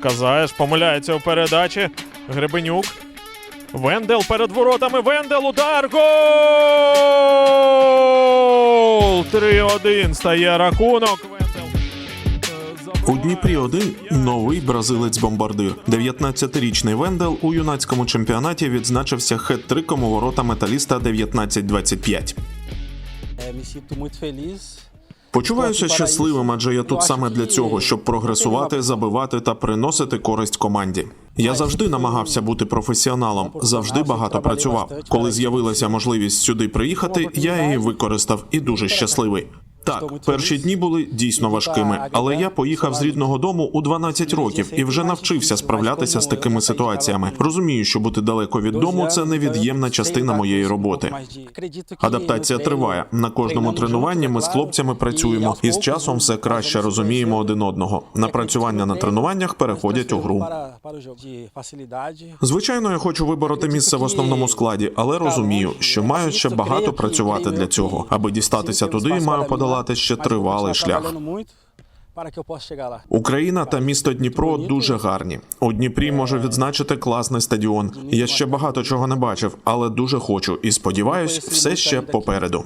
Казаєш помиляється у передачі. Гребенюк. Вендел перед воротами. Вендел удар. Гол! 3-1 стає рахунок. У Дніпрі 1 новий бразилець-бомбардир. 19-річний Вендел у юнацькому чемпіонаті відзначився хет-триком у ворота металіста 19-25. Почуваюся щасливим, адже я тут саме для цього, щоб прогресувати, забивати та приносити користь команді. Я завжди намагався бути професіоналом, завжди багато працював. Коли з'явилася можливість сюди приїхати, я її використав і дуже щасливий. Так, перші дні були дійсно важкими, але я поїхав з рідного дому у 12 років і вже навчився справлятися з такими ситуаціями. Розумію, що бути далеко від дому це невід'ємна частина моєї роботи. Адаптація триває. На кожному тренуванні ми з хлопцями працюємо і з часом все краще розуміємо один одного. Напрацювання на тренуваннях переходять у гру. Звичайно, я хочу вибороти місце в основному складі, але розумію, що маю ще багато працювати для цього. Аби дістатися туди, маю подолати ще тривалий шлях. Україна та місто Дніпро дуже гарні. У Дніпрі можу відзначити класний стадіон. Я ще багато чого не бачив, але дуже хочу і сподіваюсь, все ще попереду.